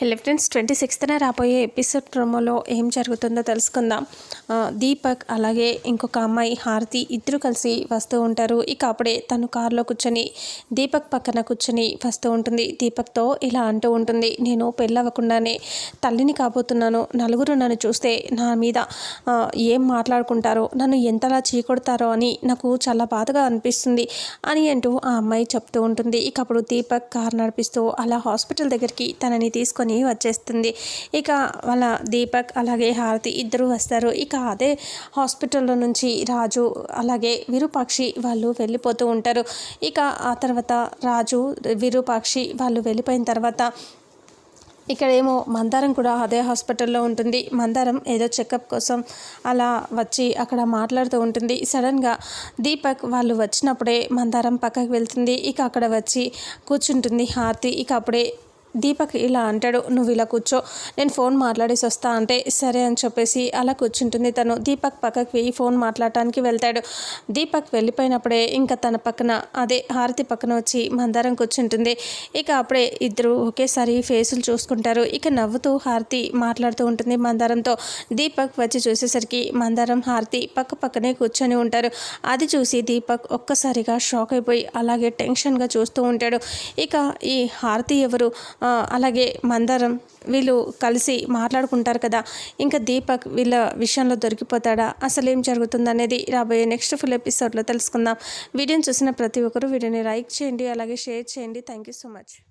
Hello friends twenty సిక్స్త్న రాబోయే episode ప్రోమోలో ఏం జరుగుతుందో తెలుసుకుందాం. దీపక్ అలాగే ఇంకొక అమ్మాయి హారతి ఇద్దరు కలిసి వస్తూ ఉంటారు. ఇక అప్పుడే తను కారులో కూర్చొని దీపక్ పక్కన కూర్చొని వస్తూ ఉంటుంది. దీపక్తో ఇలా అంటూ ఉంటుంది నేను పెళ్ళవ్వకుండానే తల్లిని కాబోతున్నాను. నలుగురు నన్ను చూస్తే నా మీద ఏం మాట్లాడుకుంటారో నన్ను ఎంతలా చీకొడతారో అని నాకు చాలా బాధగా అనిపిస్తుంది అని అంటూ ఆ అమ్మాయి చెప్తూ ఉంటుంది. ఇక అప్పుడు దీపక్ కారు నడిపిస్తూ అలా హాస్పిటల్ దగ్గరికి తనని తీసుకొని వచ్చేస్తుంది. ఇక వాళ్ళ దీపక్ అలాగే హారతి ఇద్దరు వస్తారు. ఇక అదే హాస్పిటల్లో నుంచి రాజు అలాగే విరూపాక్షి వాళ్ళు వెళ్ళిపోతూ ఉంటారు. ఇక ఆ తర్వాత రాజు విరూపాక్షి వాళ్ళు వెళ్ళిపోయిన తర్వాత ఇక్కడేమో మందారం కూడా అదే హాస్పిటల్లో ఉంటుంది. మందారం ఏదో చెకప్ కోసం అలా వచ్చి అక్కడ మాట్లాడుతూ ఉంటుంది. సడన్గా దీపక్ వాళ్ళు వచ్చినప్పుడే మందారం పక్కకి వెళ్తుంది. ఇక అక్కడ వచ్చి కూర్చుంటుంది హారతి. ఇక అప్పుడే దీపక్ ఇలా అంటాడు నువ్వు ఇలా కూర్చో నేను ఫోన్ మాట్లాడేసి వస్తా అంటే సరే అని చెప్పేసి అలా కూర్చుంటుంది తను. దీపక్ పక్కకి వెయ్యి ఫోన్ మాట్లాడటానికి వెళ్తాడు. దీపక్ వెళ్ళిపోయినప్పుడే ఇంకా తన పక్కన అదే హారతి పక్కన వచ్చి మందారం కూర్చుంటుంది. ఇక అప్పుడే ఇద్దరు ఒకేసారి ఫేసులు చూసుకుంటారు. ఇక నవ్వుతూ హారతి మాట్లాడుతూ ఉంటుంది మందారంతో. దీపక్ వచ్చి చూసేసరికి మందారం హారతి పక్క పక్కనే కూర్చొని ఉంటారు. అది చూసి దీపక్ ఒక్కసారిగా షాక్ అయిపోయి అలాగే టెన్షన్గా చూస్తూ ఉంటాడు. ఇక ఈ హారతి ఎవరు? అలాగే మందరం వీళ్ళు కలిసి మాట్లాడుకుంటారు కదా. ఇంకా దీపక్ వీళ్ళ విషయంలో దొరికిపోతాడా? అసలు ఏం జరుగుతుందనేది రాబోయే నెక్స్ట్ ఫుల్ ఎపిసోడ్లో తెలుసుకుందాం. వీడియోని చూసిన ప్రతి ఒక్కరూ వీడియోని లైక్ చేయండి అలాగే షేర్ చేయండి. Thank you so much.